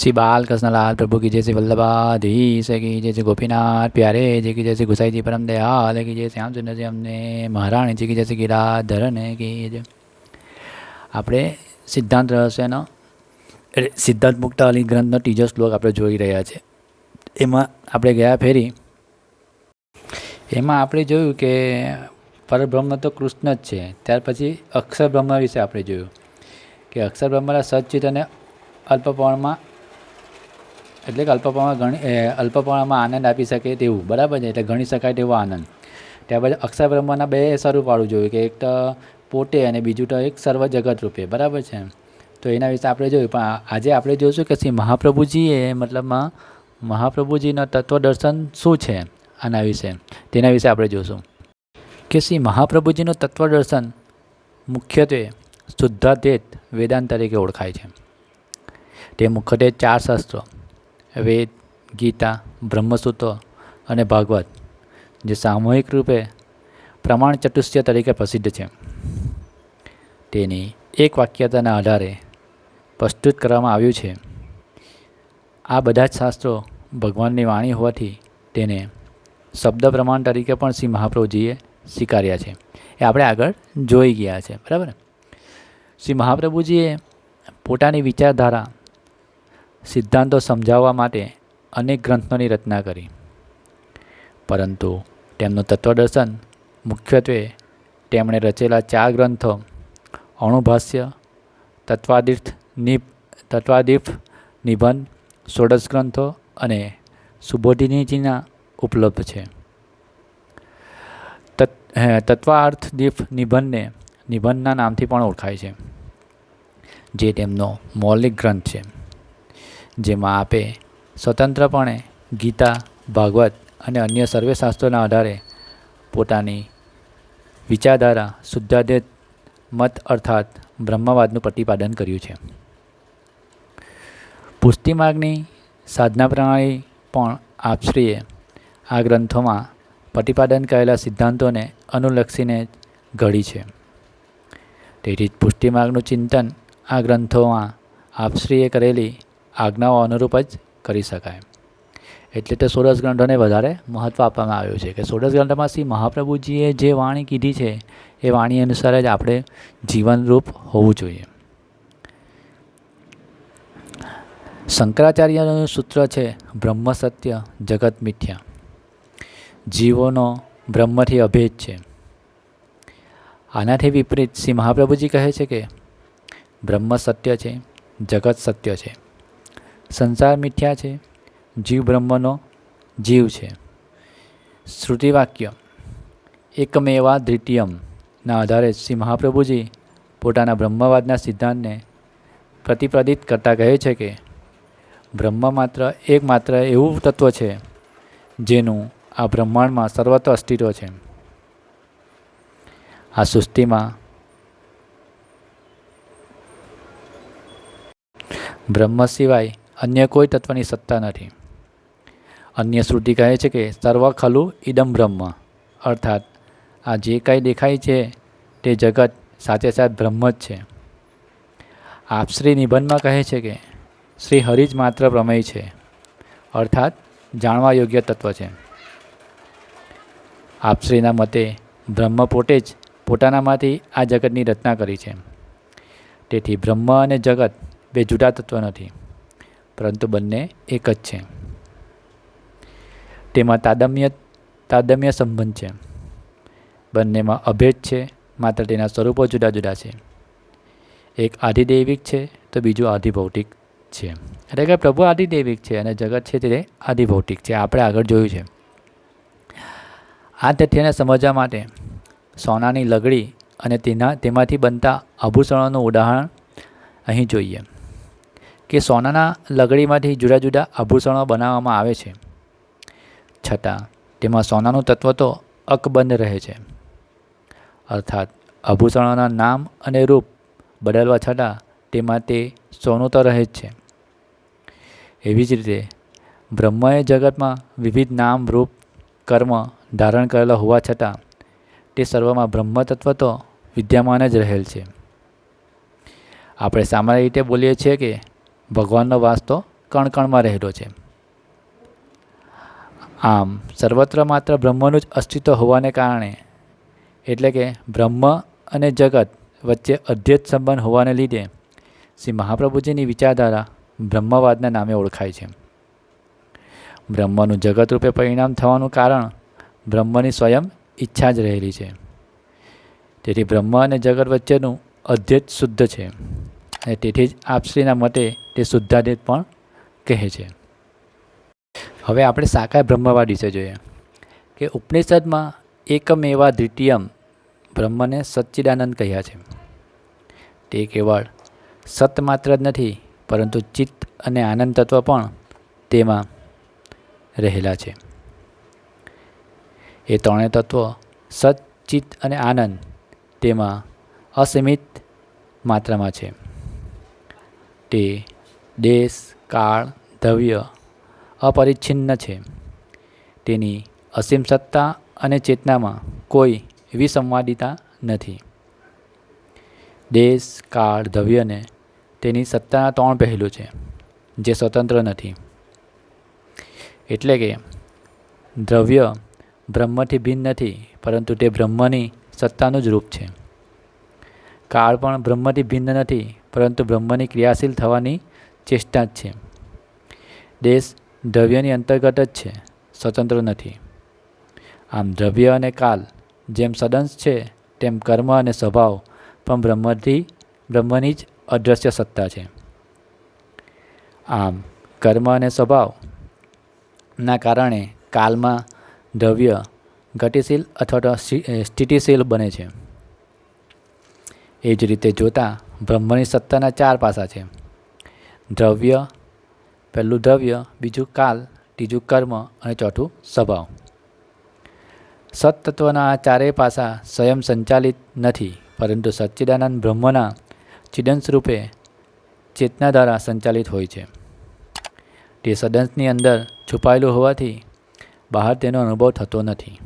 શ્રી બાલકૃષ્ણલાલ પ્રભુ કી જય શ્રી વલ્લભાધીશ, કી જય શ્રી ગોપીનાથ પ્યારે, જે કી જય શ્રી ગુસાઈજી પરમ દયાલ, કી જય શ્યામ સુંદરજી અમને મહારાણીજી કી જય શ્રી ગિરાધરન, કી જય. આપણે સિદ્ધાંત રહસ્યનો સિદ્ધાંત મુક્ત અલી ગ્રંથનો ત્રીજો શ્લોક આપણે જોઈ રહ્યા છે. એમાં આપણે ગયા ફેરી. એમાં આપણે જોયું કે પરબ્રહ્મ તો કૃષ્ણ જ છે. ત્યાર પછી અક્ષર બ્રહ્મ વિશે આપણે જોયું કે અક્ષર બ્રહ્મના સચ્ચિત અને અલ્પપણમાં એટલે કે અલ્પપણમાં ગણી અલ્પપણમાં આનંદ આપી શકે તેવું. બરાબર છે? એટલે ગણી શકાય તેવો આનંદ. ત્યારબાદ અક્ષર બ્રહ્મના બે સ્વરૂપ વાળું જોયું કે એક તો પોતે અને બીજું તો એક સર્વ જગત રૂપે. બરાબર છે? તો એના વિશે આપણે જોયું. પણ આજે આપણે જોઈશું કે શ્રી મહાપ્રભુજીએ મતલબમાં મહાપ્રભુજીના તત્વદર્શન શું છે આના વિશે? તેના વિશે આપણે જોઈશું. કે શ્રી મહાપ્રભુજીનું તત્વદર્શન મુખ્યત્વે શુદ્ધાદ્વૈત વેદાંત તરીકે ઓળખાય છે. તે મુખ્યત્વે ચાર શાસ્ત્રો. વેદ, ગીતા, બ્રહ્મસૂત્ર અને ભાગવત, જે સામૂહિક રૂપે પ્રમાણ ચતુષ્ય તરીકે પ્રસિદ્ધ છે. તેની એક વાક્યતાના આધારે પ્રસ્તુત કરવામાં આવ્યું છે. આ બધા જ શાસ્ત્રો ભગવાનની વાણી હોવાથી તેને શબ્દ પ્રમાણ તરીકે પણ શ્રી મહાપ્રભુજીએ સ્વીકાર્યા છે. એ આપણે આગળ જોઈ ગયા છે. બરાબર? શ્રી મહાપ્રભુજીએ પોતાની વિચારધારા સિદ્ધાંતો સમજાવવા માટે અનેક ગ્રંથોની રચના કરી. પરંતુ તેમનું તત્વદર્શન મુખ્યત્વે તેમણે રચેલા ચાર ગ્રંથો અણુભાષ્ય, તત્વાદીર્થ નિપ, તત્વાદીર્થ નિબંધ, ષોડશ ગ્રંથો અને સુબોધિનીજીના ઉપલબ્ધ છે. તત તત્વાર્થ દીપ નિબંધને નિબંધના નામથી પણ ઓળખાય છે, જે તેમનો મૌલિક ગ્રંથ છે. જેમાં આપે સ્વતંત્રપણે ગીતા, ભાગવત અને અન્ય સર્વે શાસ્ત્રોના આધારે પોતાની વિચારધારા શુદ્ધાદ્વૈત મત અર્થાત બ્રહ્મવાદનું પ્રતિપાદન કર્યું છે. પુષ્ટિમાર્ગની સાધના પ્રણાલી પણ આપશ્રીએ આ ગ્રંથોમાં પ્રતિપાદન કરેલા સિદ્ધાંતોને અનુલક્ષીને ઘડી છે. તેથી જ પુષ્ટિમાર્ગનું ચિંતન આ ગ્રંથોમાં આપશ્રીએ કરેલી આજ્ઞાઓ અનુરૂપ જ કરી શકાય. એટલે તે સોરસ ગ્રંથોને વધારે મહત્ત્વ આપવામાં આવ્યું છે કે સોરસ ગ્રંથમાં શ્રી મહાપ્રભુજીએ જે વાણી કીધી છે, એ વાણી અનુસાર જ આપણે જીવનરૂપ હોવું જોઈએ. શંકરાચાર્યનું સૂત્ર છે, બ્રહ્મ સત્ય, જગત મિથ્યા. જીવોનો બ્રહ્મથી અભેદ છે. આનાથી વિપરીત શ્રી મહાપ્રભુજી કહે છે કે, બ્રહ્મ સત્ય છે, જગત સત્ય છે. સંસાર મિથ્યા છે, જીવ બ્રહ્મનો જીવ છે. શ્રુતિવાક્ય, એકમેવા દ્વિતીયમના આધારે શ્રી મહાપ્રભુજી પોતાના બ્રહ્મવાદના સિદ્ધાંતને પ્રતિપાદિત કરતા કહે છે કે, બ્રહ્મ માત્ર એકમાત્ર એવું તત્વ છે, જેનું આ બ્રહ્માંડમાં સર્વત્ર અસ્તિત્વ છે. આ સૃષ્ટિમાં બ્રહ્મ સિવાય અન્ય કોઈ તત્વની સત્તા નથી. અન્ય શ્રુતિ કહે છે કે સર્વ ખલુ ઇદમ બ્રહ્મ. અર્થાત, આ જે કાંઈ દેખાય છે તે જગત સાચે સાચ બ્રહ્મ જ છે. આપશ્રી નિબંધમાં કહે છે કે શ્રી હરિ જ માત્ર પ્રમેય છે. અર્થાત, જાણવા યોગ્ય તત્વ છે. આપશ્રીના મતે બ્રહ્મ પોતે જ પોતાનામાંથી આ જગતની રચના કરી છે. તેથી બ્રહ્મ અને જગત બે જુદા તત્વ નથી. પરંતુ બંને એક જ છે. તેમાં તાદમ્ય તાદમ્ય સંબંધ છે. બંનેમાં અભેદ છે, માત્ર તેના સ્વરૂપો જુદા જુદા છે. એક આધિદૈવિક છે, તો બીજું આધિભૌતિક છે. એટલે કે પ્રભુ આધિદૈવિક છે અને જગત છે તે આધિભૌતિક છે. આપણે આગળ જોયું છે. આ તથ્યને સમજવા માટે સોનાની લગડી અને તેના, તેમાંથી બનતા આભૂષણોનું ઉદાહરણ અહીં જોઈએ. કે સોનાના લગડીમાંથી જુદા જુદા આભૂષણો બનાવવામાં આવે છે. છતાં, તેમાં સોનાનું તત્વ તો અકબંધ રહે છે. અર્થાત, આભૂષણોના નામ અને રૂપ બદલવા છતાં, તેમાં તે સોનું તો રહે જ છે. એવી જ રીતે, બ્રહ્મએ જગતમાં વિવિધ નામ, રૂપ, કર્મ ધારણ કરેલા હોવા છતાં, તે સર્વમાં બ્રહ્મ તત્વ તો વિદ્યમાન જ રહેલ છે. આપણે સામાન્ય રીતે બોલીએ છીએ કે ભગવાનનો વાસ તો કણકણમાં રહેલો છે. આમ, સર્વત્ર માત્ર બ્રહ્મનું જ અસ્તિત્વ હોવાને કારણે, એટલે કે બ્રહ્મ અને જગત વચ્ચે અધ્યત સંબંધ હોવાને લીધે, શ્રી મહાપ્રભુજીની વિચારધારા બ્રહ્મવાદના નામે ઓળખાય છે. બ્રહ્મનું જગત રૂપે પરિણામ થવાનું કારણ બ્રહ્મની સ્વયં ઈચ્છા જ રહેલી છે. તેથી બ્રહ્મ અને જગત વચ્ચેનું અધ્યત શુદ્ધ છે. અને તેથી જ આપશ્રીના મતે તે શુદ્ધાદ્વૈત પણ કહે છે. હવે આપણે સાકાર બ્રહ્મવાદ વિશે જોઈએ. કે ઉપનિષદમાં એકમ એવા દ્વિતીયમ બ્રહ્મને સચ્ચિદાનંદ કહ્યા છે. તે કેવળ સત માત્ર જ નથી, પરંતુ ચિત્ત અને આનંદ તત્વ પણ તેમાં રહેલા છે. એ ત્રણેય તત્વો સત, ચિત્ત અને આનંદ તેમાં અસીમિત માત્રામાં છે. તે દેશ, કાળ, દ્રવ્ય અપરિચ્છિન્ન છે. તેની અસીમ સત્તા અને ચેતનામાં કોઈ વિસંવાદિતા નથી. દેશ, કાળ, દ્રવ્યને તેની સત્તાના ત્રણ પહેલું છે, જે સ્વતંત્ર નથી. એટલે કે દ્રવ્ય બ્રહ્મથી ભિન્ન નથી, પરંતુ તે બ્રહ્મની સત્તાનું જ રૂપ છે. કાળ પણ બ્રહ્મથી ભિન્ન નથી પરંતુ બ્રહ્મની ક્રિયાશીલ થવાની ચેષ્ટા જ છે. દેશ દ્રવ્યની અંતર્ગત જ છે, સ્વતંત્ર નથી. આમ દ્રવ્ય અને કાલ જેમ સદંશ છે, તેમ કર્મ અને સ્વભાવ પણ બ્રહ્મથી, બ્રહ્મની જ અદૃશ્ય સત્તા છે. આમ કર્મ અને સ્વભાવના કારણે કાલમાં દ્રવ્ય ગતિશીલ અથવા તો સ્થિતિશીલ બને છે. એ જ રીતે જોતાં બ્રહ્મની સત્તાના ચાર પાસા છે. દ્રવ્ય, પહેલું દ્રવ્ય, બીજું કાલ, ત્રીજું કર્મ અને ચોથું સ્વભાવ. સત્તત્વના આ ચારેય પાસા સ્વયં સંચાલિત નથી, પરંતુ સચ્ચિદાનંદ બ્રહ્મના ચિદંશ રૂપે ચેતના દ્વારા સંચાલિત હોય છે. તે સદંશની અંદર છુપાયેલું હોવાથી બહાર તેનો અનુભવ થતો નથી.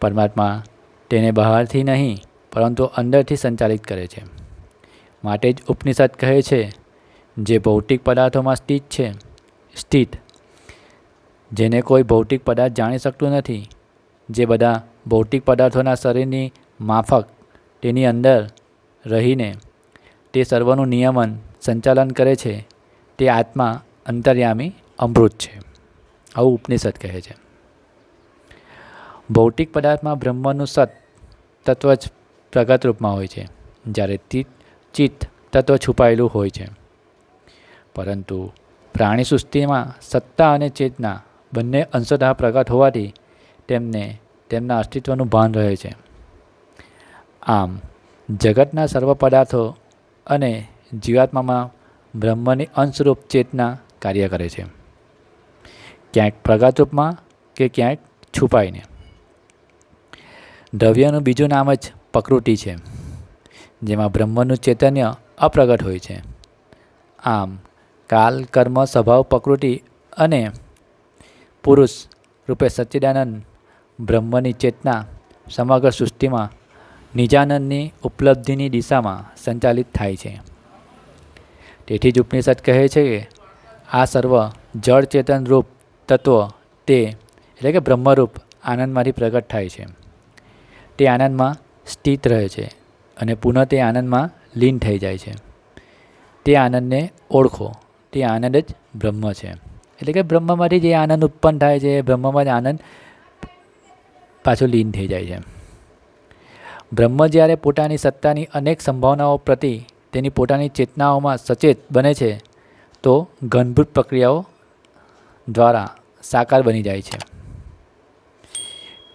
પરમાત્મા તેને બહારથી નહીં પરંતુ અંદરથી સંચાલિત કરે છે. માટે જ ઉપનિષદ કહે છે, જે ભૌતિક પદાર્થોમાં સ્થિત છે, સ્થિત. જેને કોઈ ભૌતિક પદાર્થ જાણી શકતું નથી, જે બધા ભૌતિક પદાર્થોના શરીરની માફક, તેની અંદર રહીને તે સર્વનું નિયમન, સંચાલન કરે છે, તે આત્મા અંતર્યામી અમૃત છે. આવું ઉપનિષદ કહે છે. ભૌતિક પદાર્થમાં બ્રહ્મનું સત તત્વ જ પ્રગત રૂપમાં હોય છે, જ્યારે ચિત્ત ચિત્ત તત્વ છુપાયેલું હોય છે. પરંતુ પ્રાણી સૃષ્ટિમાં સત્તા અને ચેતના બંને અંશતઃ પ્રગટ હોવાથી તેમને તેમના અસ્તિત્વનું ભાન રહે છે. આમ, જગતના સર્વ પદાર્થો અને જીવાત્મામાં બ્રહ્મની અંશરૂપ ચેતના કાર્ય કરે છે. ક્યાંક પ્રગટ રૂપમાં કે ક્યાંક છુપાઈને. દ્રવ્યનું બીજું નામ જ પ્રકૃતિ છે, જેમાં બ્રહ્મનું ચૈતન્ય અપ્રગટ હોય છે. આમ, કાલ, કર્મ, સ્વભાવ પ્રકૃતિ અને પુરુષ રૂપે સચ્ચિદાનંદ બ્રહ્મની ચેતના સમગ્ર સૃષ્ટિમાં નિજાનંદની ઉપલબ્ધિની દિશામાં સંચાલિત થાય છે. તેથી જ ઉપનિષદ કહે છે કે, આ સર્વ જળ ચેતન રૂપ તત્વ તે, એટલે કે બ્રહ્મરૂપ આનંદમાંથી પ્રગટ થાય છે. તે આનંદમાં સ્થિત રહે છે અને પુનઃ તે આનંદમાં લીન થઈ જાય છે. તે આનંદને ઓળખો. તે આનંદ જ બ્રહ્મ છે. એટલે કે બ્રહ્મમાંથી જે આનંદ ઉત્પન્ન થાય છે એ બ્રહ્મમાં જ આનંદ પાછો લીન થઈ જાય છે. બ્રહ્મ જ્યારે પોતાની સત્તાની અનેક સંભાવનાઓ પ્રતિ તેની પોતાની ચેતનાઓમાં સચેત બને છે, તો ઘનભૂત પ્રક્રિયાઓ દ્વારા સાકાર બની જાય છે.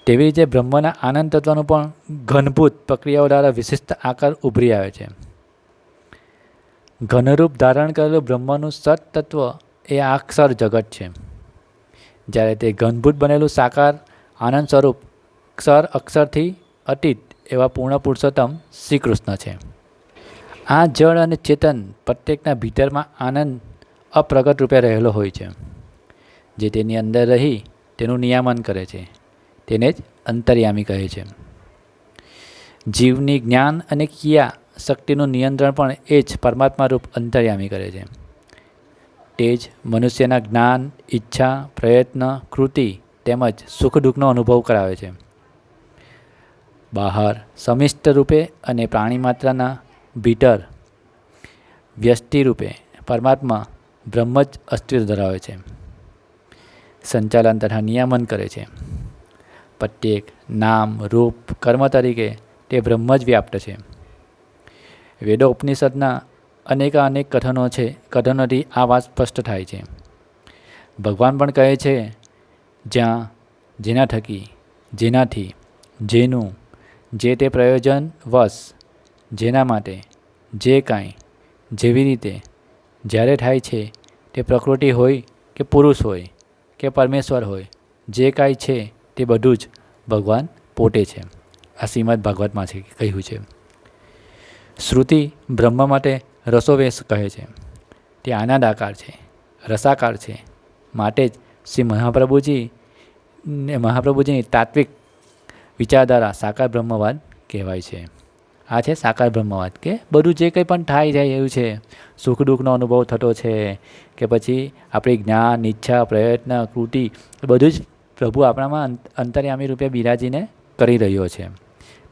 તેવી રીતે બ્રહ્મના આનંદ તત્વનું પણ ઘનભૂત પ્રક્રિયાઓ દ્વારા વિશિષ્ટ આકાર ઉભરી આવે છે. ઘનરૂપ ધારણ કરેલું બ્રહ્મનું સત તત્વ એ આક્ષર જગત છે. જ્યારે તે ઘનભૂત બનેલું સાકાર, આનંદ સ્વરૂપ, ક્ષર, અક્ષરથી અતીત એવા પૂર્ણ પુરુષોત્તમ શ્રી કૃષ્ણ છે. આ જળ અને ચેતન પ્રત્યેકના ભીતરમાં આનંદ અપ્રગટ રૂપે રહેલો હોય છે. જે તેની અંદર રહી તેનું નિયામન કરે છે. તેને જ અંતર્યામી કહે છે. જીવની જ્ઞાન અને ક્રિયા શક્તિનું નિયંત્રણ પણ એ જ પરમાત્મા રૂપ અંતર્યામી કરે છે. તે જ મનુષ્યના જ્ઞાન, ઈચ્છા, પ્રયત્ન, કૃતિ તેમજ સુખ દુઃખનો અનુભવ કરાવે છે. બહાર સમિષ્ટ રૂપે અને પ્રાણી માત્રના ભીટર વ્યષ્ટિ રૂપે પરમાત્મા બ્રહ્મ જ અસ્તિત્વ ધરાવે છે. સંચાલન તથા નિયામન કરે છે. પ્રત્યેક નામ, રૂપ, કર્મ તરીકે તે બ્રહ્મ જ વ્યાપ્ત છે. વેદો ઉપનિષદના અનેકા અનેક કથનો છે, કથનોથી આ વાત સ્પષ્ટ થાય છે. ભગવાન પણ કહે છે, જ્યાં જેના થકી, જેનાથી, જેનું, જે તે પ્રયોજન વશ જેના માટે, જે કાંઈ, જેવી રીતે, જ્યારે થાય છે, તે પ્રકૃતિ હોય કે પુરુષ હોય, કે પરમેશ્વર હોય, જે કાંઈ છે તે બધું જ ભગવાન પોતે છે. આ શ્રીમદ ભાગવતમાં છે કહ્યું છે. શ્રુતિ બ્રહ્મ માટે રસોવેશ કહે છે. તે આનાદાકાર છે, રસાકાર છે. માટે જ શ્રી મહાપ્રભુજી ને મહાપ્રભુજીની તાત્વિક વિચારધારા સાકાર બ્રહ્મવાદ કહેવાય છે. આ છે સાકાર બ્રહ્મવાદ કે બધું જે કંઈ પણ થાય જાય એવું છે. સુખ દુઃખનો અનુભવ થતો છે કે પછી આપણી જ્ઞાન, ઈચ્છા, પ્રયત્ન, કૃતિ, બધું જ પ્રભુ આપણામાં અંત- અંતર્યામી રૂપે બિરાજીને કરી રહ્યો છે.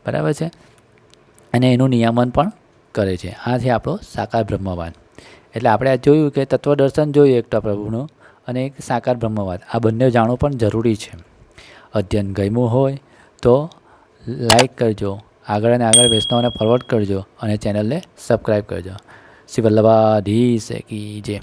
બરાબર છે? અને એનું નિયમન પણ કરે છે. આ છે આપણો સાકાર બ્રહ્મવાદ. એટલે આપણે આ જોયું કે તત્વદર્શન જોયું એકટા પ્રભુનું અને એક સાકાર બ્રહ્મવાદ. આ બંને જાણવું પણ જરૂરી છે. અધ્યયન ગમ્યું હોય તો લાઈક કરજો. આગળ અને આગળ વૈષ્ણવને ફોરવર્ડ કરજો અને ચેનલને સબસ્ક્રાઈબ કરજો. શ્રી વલ્લભાધીશ કી જય.